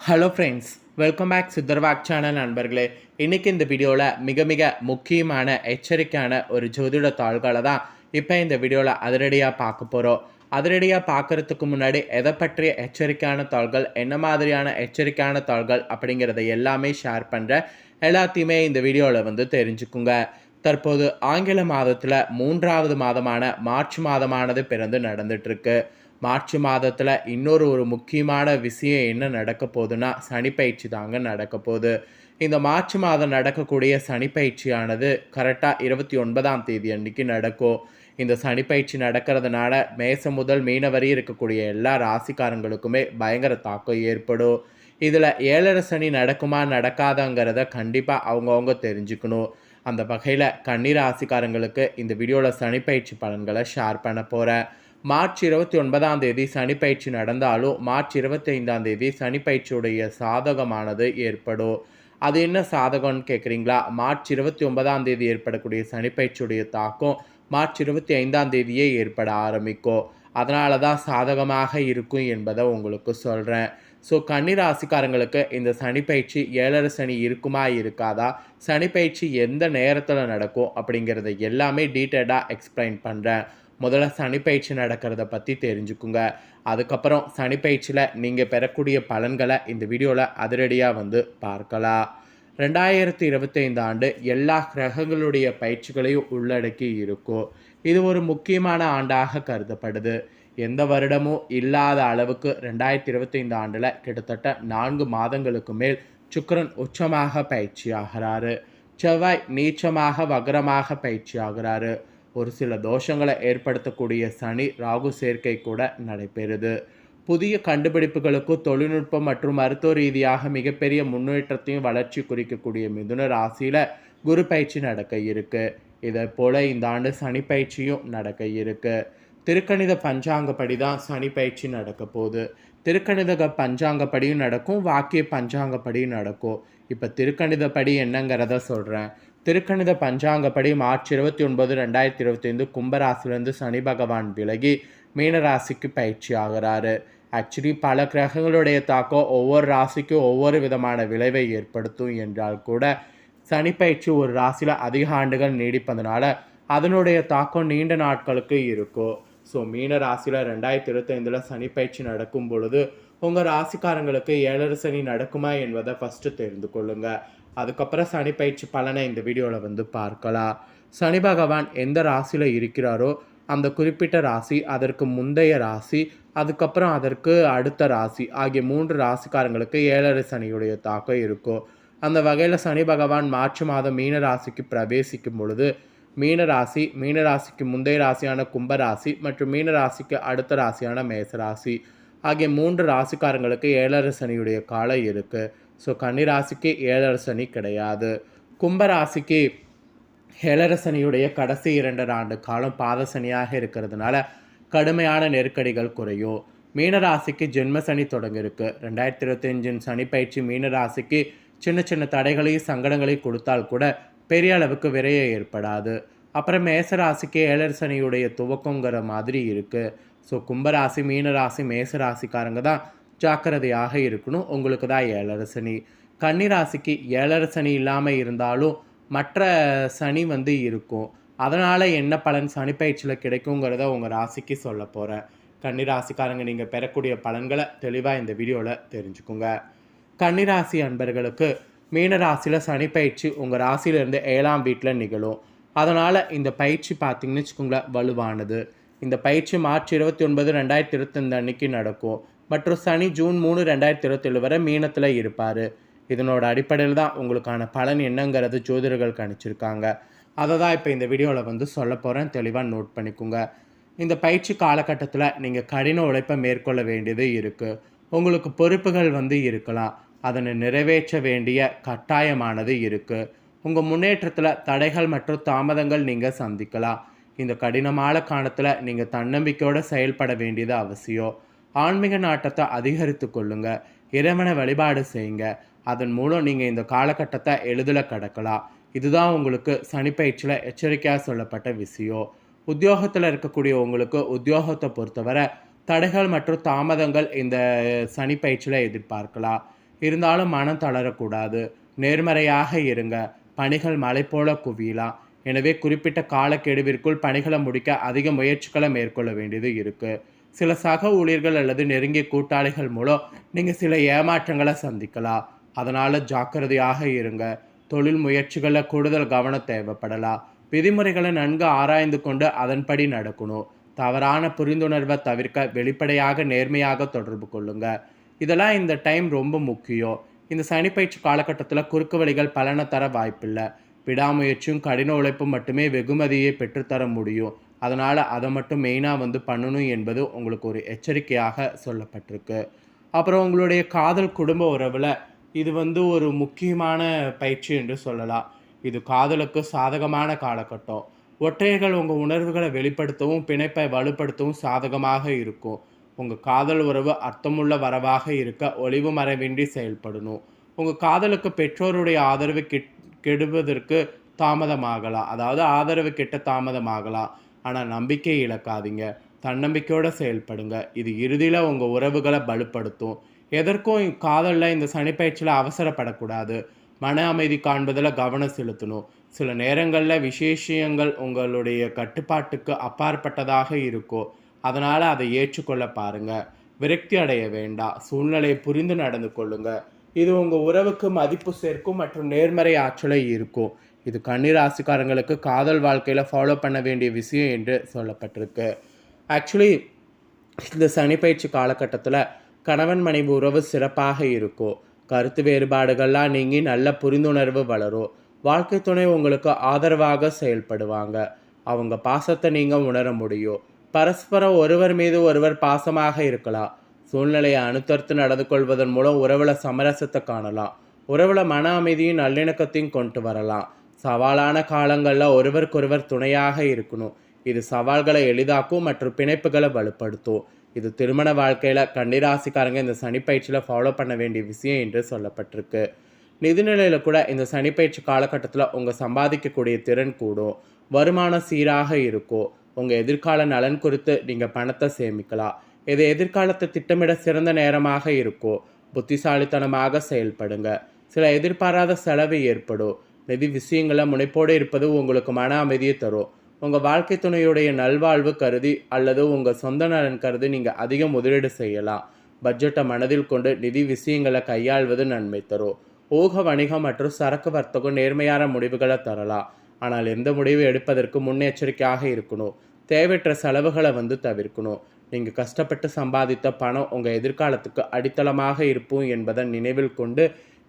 Hello friends welcome back சித்தர்வாக் channel நண்பர்களே. இன்றைக்கி இந்த வீடியோவில் மிக மிக முக்கியமான எச்சரிக்கையான ஒரு ஜோதிட தாள்களை தான் இப்போ இந்த வீடியோவில் அதிரடியாக பார்க்க போகிறோம் அதிரடியாக பார்க்குறதுக்கு முன்னாடி எதை பற்றிய எச்சரிக்கையான தாள்கள் என்ன மாதிரியான எச்சரிக்கையான தாள்கள் அப்படிங்கிறத எல்லாமே ஷேர் பண்ணுறேன் எல்லாத்தையுமே இந்த வீடியோவில் வந்து தெரிஞ்சுக்குங்க. தற்போது ஆங்கில மாதத்தில் மூன்றாவது மாதமான மார்ச் மாதமானது பிறந்து நடந்துட்டுருக்கு மார்ச் மாதத்தில் இன்னொரு ஒரு முக்கியமான விஷயம் என்ன நடக்க போகுதுன்னா சனிப்பயிற்சி தாங்க நடக்க போகுது. இந்த மார்ச் மாதம் நடக்கக்கூடிய சனிப்பயிற்சியானது கரெக்டாக இருபத்தி ஒன்பதாம் தேதி அன்னைக்கு நடக்கும். இந்த சனிப்பயிற்சி நடக்கிறதுனால மேசம் முதல் மீனவரி இருக்கக்கூடிய எல்லா ராசிக்காரங்களுக்குமே பயங்கர தாக்கம் ஏற்படும். இதில் ஏழரை சனி நடக்குமா நடக்காதங்கிறத கண்டிப்பாக அவங்கவுங்க தெரிஞ்சுக்கணும். அந்த வகையில் கன்னி ராசிக்காரங்களுக்கு இந்த வீடியோவில் சனிப்பயிற்சி பலன்களை ஷேர் பண்ண போகிறேன் மார்ச் இருபத்தி ஒன்பதாம் தேதி சனிப்பயிற்சி நடந்தாலும் மார்ச் இருபத்தைந்தாம் தேதி சனிப்பயிற்சியுடைய சாதகமானது ஏற்படும் அது என்ன சாதகம்னு கேட்குறீங்களா மார்ச் இருபத்தி ஒன்பதாம் தேதி ஏற்படக்கூடிய சனிப்பயிற்சியுடைய தாக்கம் மார்ச் இருபத்தி ஐந்தாம் தேதியே ஏற்பட ஆரம்பிக்கும் அதனால தான் சாதகமாக இருக்கும் என்பதை உங்களுக்கு சொல்கிறேன் ஸோ கன்னி ராசிக்காரங்களுக்கு இந்த சனிப்பயிற்சி ஏழரை சனி இருக்குமா இருக்காதா? சனிப்பயிற்சி எந்த நேரத்தில் நடக்கும் அப்படிங்கிறத எல்லாமே டீட்டெயிலாக எக்ஸ்பிளைன் பண்ணுறேன் முதல்ல சனிப்பயிற்சி நடக்கிறத பற்றி தெரிஞ்சுக்குங்க. அதுக்கப்புறம் சனிப்பயிற்சியில் நீங்கள் பெறக்கூடிய பலன்களை இந்த வீடியோவில் அதிரடியாக வந்து பார்க்கலாம். ரெண்டாயிரத்தி இருபத்தைந்து ஆண்டு எல்லா கிரகங்களுடைய பயிற்சிகளையும் உள்ளடக்கி இருக்கும். இது ஒரு முக்கியமான ஆண்டாக கருதப்படுது. எந்த வருடமும் இல்லாத அளவுக்கு ரெண்டாயிரத்தி இருபத்தைந்து ஆண்டில் கிட்டத்தட்ட நான்கு மாதங்களுக்கு மேல் சுக்கரன் உச்சமாக பயிற்சி ஆகிறாரு. செவ்வாய் நீச்சமாக வக்ரமாக பயிற்சி ஆகிறாரு. ஒரு சில தோஷங்களை ஏற்படுத்தக்கூடிய சனி ராகு சேர்க்கை கூட நடைபெறுது. புதிய கண்டுபிடிப்புகளுக்கும் தொழில்நுட்பம் மற்றும் மருத்துவ ரீதியாக மிகப்பெரிய முன்னேற்றத்தையும் வளர்ச்சி குறிக்கக்கூடிய மிதுன ராசியில் குரு பயிற்சி நடக்க இருக்கு. இதை போல இந்த ஆண்டு சனி பயிற்சியும் நடக்க இருக்கு. திருக்கணித பஞ்சாங்கப்படி தான் சனி பயிற்சி நடக்க போகுது. திருக்கணித பஞ்சாங்கப்படியும் நடக்கும் வாக்கிய பஞ்சாங்கப்படியும் நடக்கும். இப்போ திருக்கணிதப்படி என்னங்கிறத சொல்கிறேன் திருக்கணித பஞ்சாங்கப்படி மார்ச் இருபத்தி ஒன்பது ரெண்டாயிரத்தி இருபத்தைந்து கும்பராசிலேருந்து சனி பகவான் விலகி மீனராசிக்கு பயிற்சி ஆகிறாரு. ஆக்சுவலி பல கிரகங்களுடைய தாக்கம் ஒவ்வொரு ராசிக்கும் ஒவ்வொரு விதமான விளைவை ஏற்படுத்தும் என்றால் கூட சனி பயிற்சி ஒரு ராசியில் அதிக ஆண்டுகள் நீடிப்பதனால அதனுடைய தாக்கம் நீண்ட நாட்களுக்கு இருக்கும். ஸோ மீன ராசியில் ரெண்டாயிரத்தி இருபத்தைந்தில் சனி பயிற்சி நடக்கும் பொழுது உங்கள் ராசிக்காரங்களுக்கு ஏழரை சனி நடக்குமா என்பதை ஃபஸ்ட்டு தெரிந்து கொள்ளுங்கள் அதுக்கப்புறம் சனி பயிற்சி பலனை இந்த வீடியோவில் வந்து பார்க்கலாம். சனி பகவான் எந்த ராசியில் இருக்கிறாரோ அந்த குறிப்பிட்ட ராசி அதற்கு முந்தைய ராசி அதுக்கப்புறம் அதற்கு அடுத்த ராசி ஆகிய மூன்று ராசிக்காரங்களுக்கு ஏழரை சனியுடைய தாக்கம் இருக்கும். அந்த வகையில் சனி பகவான் மார்ச் மாதம் மீன ராசிக்கு பிரவேசிக்கும் பொழுது மீன ராசி மீன ராசிக்கு முந்தைய ராசியான கும்பராசி மற்றும் மீன ராசிக்கு அடுத்த ராசியான மேசராசி ஆகிய மூன்று ராசிக்காரங்களுக்கு ஏழரை சனியுடைய காலம் இருக்குது ஸோ கன்னிராசிக்கு ஏழரை சனி கிடையாது. கும்பராசிக்கு ஏழரசனியுடைய கடைசி இரண்டரை ஆண்டு காலம் பாத சனியாக இருக்கிறதுனால கடுமையான நெருக்கடிகள் குறையும். மீனராசிக்கு ஜென்ம சனி தொடங்கியிருக்கு. ரெண்டாயிரத்தி இருபத்தஞ்சின் சனி பயிற்சி மீனராசிக்கு சின்ன சின்ன தடைகளையும் சங்கடங்களையும் கொடுத்தால் கூட பெரிய அளவுக்கு விரைய ஏற்படாது. அப்புறம் மேசராசிக்கு ஏழரசனியுடைய துவக்கங்கிற மாதிரி இருக்குது ஸோ கும்பராசி மீனராசி மேசராசிக்காரங்க தான் ஜாக்கிரதையாக இருக்கணும். உங்களுக்கு தான் ஏழரை சனி. கன்னிராசிக்கு ஏழரை சனி இல்லாமல் இருந்தாலும் மற்ற சனி வந்து இருக்கும். அதனால் என்ன பலன் சனி பயிற்சியில் கிடைக்குங்கிறத உங்கள் ராசிக்கு சொல்ல போகிறேன் கன்னிராசிக்காரங்க நீங்கள் பெறக்கூடிய பலன்களை தெளிவாக இந்த வீடியோவில் தெரிஞ்சுக்குங்க. கன்னிராசி அன்பர்களுக்கு மீனராசியில் சனி பயிற்சி உங்கள் ராசியிலேருந்து ஏழாம் வீட்டில் நிகழும். அதனால் இந்த பயிற்சி பார்த்தீங்கன்னு வச்சுக்கோங்களேன் வலுவானது. இந்த பயிற்சி மார்ச் இருபத்தி ஒன்பது ரெண்டாயிரத்தி இருபத்தஞ்சு அன்னைக்கு நடக்கும். மற்றும் சனி ஜூன் மூணு ரெண்டாயிரத்தி இருபத்தேழு வரை மீனத்தில் இருப்பார். இதனோட அடிப்படையில் தான் உங்களுக்கான பலன் என்னங்கிறது ஜோதிடர்கள் கணிச்சிருக்காங்க அதை தான் இப்போ இந்த வீடியோவில் வந்து சொல்ல போகிறேன் தெளிவாக நோட் பண்ணிக்கோங்க. இந்த பயிற்சி காலகட்டத்தில் நீங்கள் கடின உழைப்பை மேற்கொள்ள வேண்டியது இருக்குது உங்களுக்கு பொறுப்புகள் வந்து இருக்கலாம். அதனை நிறைவேற்ற வேண்டிய கட்டாயமானது இருக்குது உங்கள் முன்னேற்றத்தில் தடைகள் மற்றும் தாமதங்கள் நீங்கள் சந்திக்கலாம். இந்த கடினமான காலத்தில் நீங்கள் தன்னம்பிக்கையோடு செயல்பட வேண்டியது அவசியம். ஆன்மீக நாட்டத்தை அதிகரித்து கொள்ளுங்க. இறைவனை வழிபாடு செய்யுங்க. அதன் மூலம் நீங்கள் இந்த காலகட்டத்தை எளிதில் கடக்கலாம். இதுதான் உங்களுக்கு சனிப்பயிற்சியில் எச்சரிக்கையாக சொல்லப்பட்ட விஷயம். உத்தியோகத்தில் இருக்கக்கூடிய உங்களுக்கு உத்தியோகத்தை பொறுத்தவரை தடைகள் மற்றும் தாமதங்கள் இந்த சனிப்பயிற்சியில் எதிர்பார்க்கலாம். இருந்தாலும் மனம் தளரக்கூடாது. நேர்மறையாக இருங்க. பணிகள் மலை போல குவியலாம். எனவே குறிப்பிட்ட காலக்கெடுவிற்குள் பணிகளை முடிக்க அதிக முயற்சிகளை மேற்கொள்ள வேண்டியது இருக்குது சில சக ஊழியர்கள் அல்லது நெருங்கிய கூட்டாளிகள் மூலம் நீங்கள் சில ஏமாற்றங்களை சந்திக்கலாம். அதனால் ஜாக்கிரதையாக இருங்க. தொழில் முயற்சிகளில் கூடுதல் கவனம் தேவைப்படலாம். விதிமுறைகளை நன்கு ஆராய்ந்து கொண்டு அதன்படி நடக்கணும். தவறான புரிந்துணர்வை தவிர்க்க வெளிப்படையாக நேர்மையாக தொடர்பு கொள்ளுங்க. இதெல்லாம் இந்த டைம் ரொம்ப முக்கியம். இந்த சனிப்பயிற்சி காலகட்டத்தில் குறுக்கு வழிகள் பலனை தர வாய்ப்பில்லை. விடாமுயற்சியும் கடின உழைப்பும் மட்டுமே வெகுமதியை பெற்றுத்தர முடியும். அதனால் அதை மட்டும் மெயினாக வந்து பண்ணணும் என்பது உங்களுக்கு ஒரு எச்சரிக்கையாக சொல்லப்பட்டிருக்கு. அப்புறம் உங்களுடைய காதல் குடும்ப உறவில் இது வந்து ஒரு முக்கியமான பயிற்சி என்று சொல்லலாம். இது காதலுக்கு சாதகமான காலகட்டம். ஒற்றையர்கள் உங்கள் உணர்வுகளை வெளிப்படுத்தவும் பிணைப்பை வலுப்படுத்தவும் சாதகமாக இருக்கும். உங்கள் காதல் உறவு அர்த்தமுள்ள வரவாக இருக்க ஒளிவு மறைவின்றி செயல்படணும். உங்கள் காதலுக்கு பெற்றோருடைய ஆதரவு கிட் கெடுவதற்கு தாமதமாகலாம். அதாவது ஆதரவு கிட்ட தாமதமாகலாம். ஆனால் நம்பிக்கை இழக்காதீங்க. தன்னம்பிக்கையோடு செயல்படுங்க. இது இறுதியில் உங்கள் உறவுகளை பலுப்படுத்தும் எதற்கும் காதலில் இந்த சனிப்பயிற்சியில் அவசரப்படக்கூடாது. மன அமைதி காண்பதில் கவனம் செலுத்தணும். சில நேரங்களில் விசேஷங்கள் உங்களுடைய கட்டுப்பாட்டுக்கு அப்பாற்பட்டதாக இருக்கும். அதனால் அதை ஏற்றுக்கொள்ள பாருங்கள் விரக்தி அடைய வேண்டாம். சூழ்நிலையை புரிந்து நடந்து கொள்ளுங்கள் இது உங்கள் உறவுக்கு மதிப்பு சேர்க்கும் மற்றும் நேர்மறை ஆற்றலை இருக்கும் இது கன்னிராசிக்காரங்களுக்கு காதல் வாழ்க்கையில் ஃபாலோ பண்ண வேண்டிய விஷயம் என்று சொல்லப்பட்டிருக்கு. ஆக்சுவலி இந்த சனி பயிற்சி காலகட்டத்தில் கணவன் மனைவி உறவு சிறப்பாக இருக்கும். கருத்து வேறுபாடுகள்லாம் நீங்கி நல்ல புரிந்துணர்வு வளரும். வாழ்க்கை துணை உங்களுக்கு ஆதரவாக செயல்படுவாங்க. அவங்க பாசத்தை நீங்கள் உணர முடியும். பரஸ்பரம் ஒருவர் மீது ஒருவர் பாசமாக இருக்கலாம். சூழ்நிலையை அனுத்தர்த்து நடந்து கொள்வதன் மூலம் உறவுல சமரசத்தை காணலாம். உறவுல மன அமைதியும் நல்லிணக்கத்தையும் கொண்டு வரலாம். சவாலான காலங்களில் ஒருவருக்கொருவர் துணையாக இருக்கணும். இது சவால்களை எளிதாக்கும் மற்றும் பிணைப்புகளை வலுப்படுத்தும். இது திருமண வாழ்க்கையில் கன்னிராசிக்காரங்க இந்த சனிப்பயிற்சியில் ஃபாலோ பண்ண வேண்டிய விஷயம் என்று சொல்லப்பட்டிருக்கு. நிதிநிலையில் கூட இந்த சனிப்பயிற்சி காலகட்டத்தில் உங்கள் சம்பாதிக்கக்கூடிய திறன் கூடும். வருமானம் சீராக இருக்கும். உங்கள் எதிர்கால நலன் குறித்து நீங்கள் பணத்தை சேமிக்கலாம். இது எதிர்காலத்தை திட்டமிட சிறந்த நேரமாக இருக்கும். புத்திசாலித்தனமாக செயல்படுங்க. சில எதிர்பாராத செலவு ஏற்படும். நிதி விஷயங்களை முனைப்போடு இருப்பது உங்களுக்கு மன அமைதியை தரும். உங்கள் வாழ்க்கை துணையுடைய நல்வாழ்வு கருதி அல்லது உங்கள் சொந்த நலன் கருதி நீங்கள் அதிக முதலீடு செய்யலாம். பட்ஜெட்டை மனதில் கொண்டு நிதி விஷயங்களை கையாள்வது நன்மை தரும். ஊக வணிகம் மற்றும் சரக்கு வர்த்தகம் நேர்மையான முடிவுகளை தரலாம். ஆனால் எந்த முடிவு எடுப்பதற்கு முன்னெச்சரிக்கையாக இருக்கணும். தேவையற்ற செலவுகளை வந்து தவிர்க்கணும். நீங்கள் கஷ்டப்பட்டு சம்பாதித்த பணம் உங்கள் எதிர்காலத்துக்கு அடித்தளமாக இருப்போம் என்பதை நினைவில் கொண்டு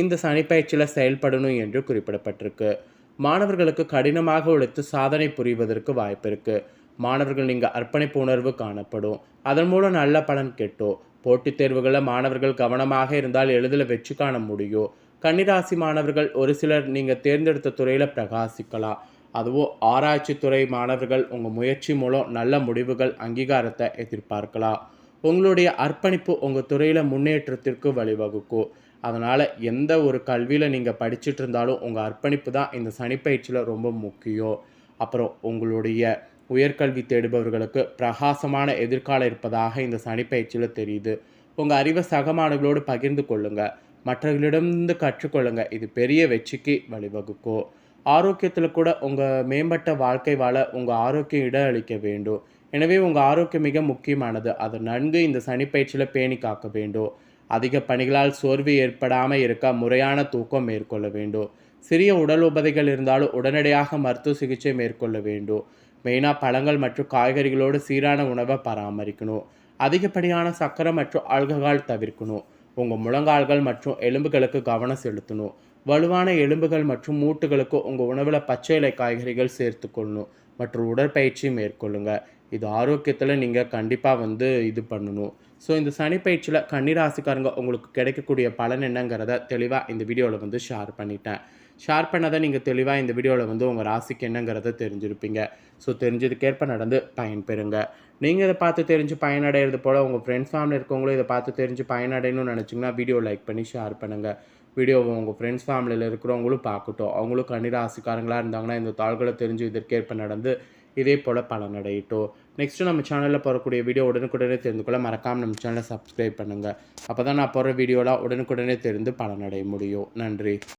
இந்த சனிப்பயிற்சியில் செயல்படணும் என்று குறிப்பிடப்பட்டிருக்கு. மாணவர்களுக்கு கடினமாக உழைத்து சாதனை புரிவதற்கு வாய்ப்பு இருக்குது மாணவர்கள் நீங்கள் அர்ப்பணிப்பு உணர்வு காணப்படும். அதன் மூலம் நல்ல பலன் கெட்டோ போட்டித் தேர்வுகளில் மாணவர்கள் கவனமாக இருந்தால் எளிதில் வெற்றி காண முடியும். கன்னிராசி மாணவர்கள் ஒரு சிலர் நீங்கள் தேர்ந்தெடுத்த துறையில் பிரகாசிக்கலாம். அதுவும் ஆராய்ச்சி துறை மாணவர்கள் உங்கள் முயற்சி மூலம் நல்ல முடிவுகள் அங்கீகாரத்தை எதிர்பார்க்கலாம். உங்களுடைய அர்ப்பணிப்பு உங்கள் துறையில் முன்னேற்றத்திற்கு வழிவகுக்கும் அதனால் எந்த ஒரு கல்வியில் நீங்கள் படிச்சுட்டு இருந்தாலும் உங்கள் அர்ப்பணிப்பு தான் இந்த சனிப்பயிற்சியில் ரொம்ப முக்கியம். அப்புறம் உங்களுடைய உயர்கல்வி தேடுபவர்களுக்கு பிரகாசமான எதிர்காலம் இருப்பதாக இந்த சனிப்பயிற்சியில் தெரியுது. உங்கள் அறிவை சகமானங்களோடு பகிர்ந்து கொள்ளுங்கள் மற்றவர்களிடமிருந்து கற்றுக்கொள்ளுங்கள் இது பெரிய வெற்றிக்கு வழிவகுக்கும் ஆரோக்கியத்தில் கூட உங்கள் மேம்பட்ட வாழ்க்கை வாழ உங்கள் ஆரோக்கியம் இட அளிக்க வேண்டும். எனவே உங்கள் ஆரோக்கியம் மிக முக்கியமானது. அது நன்கு இந்த சனிப்பயிற்சியில் பேணி காக்க வேண்டும். அதிக பணிகளால் சோர்வு ஏற்படாமல் இருக்க முறையான தூக்கம் மேற்கொள்ள வேண்டும். சிறிய உடல் உபதைகள் இருந்தாலும் உடனடியாக மருத்துவ சிகிச்சை மேற்கொள்ள வேண்டும். மெயினாக பழங்கள் மற்றும் காய்கறிகளோடு சீரான உணவை பராமரிக்கணும். அதிகப்படியான சக்கரை மற்றும் ஆல்கஹால் தவிர்க்கணும். உங்கள் முழங்கால்கள் மற்றும் எலும்புகளுக்கு கவனம் செலுத்தணும். வலுவான எலும்புகள் மற்றும் மூட்டுகளுக்கு உங்கள் உணவில் பச்சை இலை காய்கறிகள் சேர்த்துக்கொள்ளணும். மற்றும் உடற்பயிற்சி மேற்கொள்ளுங்கள் இது ஆரோக்கியத்தில் நீங்கள் கண்டிப்பாக வந்து இது பண்ணணும். ஸோ இந்த சனி பயிற்சியில் கன்னிராசிக்காரங்க உங்களுக்கு கிடைக்கக்கூடிய பலன் என்னங்கிறத தெளிவாக இந்த வீடியோவில் வந்து ஷேர் பண்ணிட்டேன். ஷேர் பண்ணதை நீங்கள் தெளிவாக இந்த வீடியோவில் வந்து உங்கள் ராசிக்கு என்னங்கிறத தெரிஞ்சிருப்பீங்க. ஸோ தெரிஞ்சதுக்கேற்ப நடந்து பயன்பெறுங்க. நீங்கள் இதை பார்த்து தெரிஞ்சு பயனடைகிறது போல் உங்கள் ஃப்ரெண்ட்ஸ் ஃபேமிலி இருக்கவங்களும் இதை பார்த்து தெரிஞ்சு பயனடையணும்னு நினச்சிங்கன்னா வீடியோ லைக் பண்ணி ஷேர் பண்ணுங்கள் வீடியோவை உங்கள் ஃப்ரெண்ட்ஸ் ஃபேமிலியில் இருக்கிறவங்களும் பார்க்கட்டும். அவங்களும் கன்னிராசிக்காரங்களாக இருந்தாங்கன்னா இந்த தாள்களை தெரிஞ்சு இதற்கேற்ப நடந்து இதே போல் பலனடையட்டும் நெக்ஸ்ட்டு நம்ம சேனலில் போகக்கூடிய வீடியோ உடனுக்குடனே தெரிந்து கொள்ள மறக்காமல் நம்ம சேனலை சப்ஸ்கிரைப் பண்ணுங்கள் அப்போ தான் நான் போடுற வீடியோலாம் உடனுக்குடனே தெரிந்து பலனடைய முடியும். நன்றி.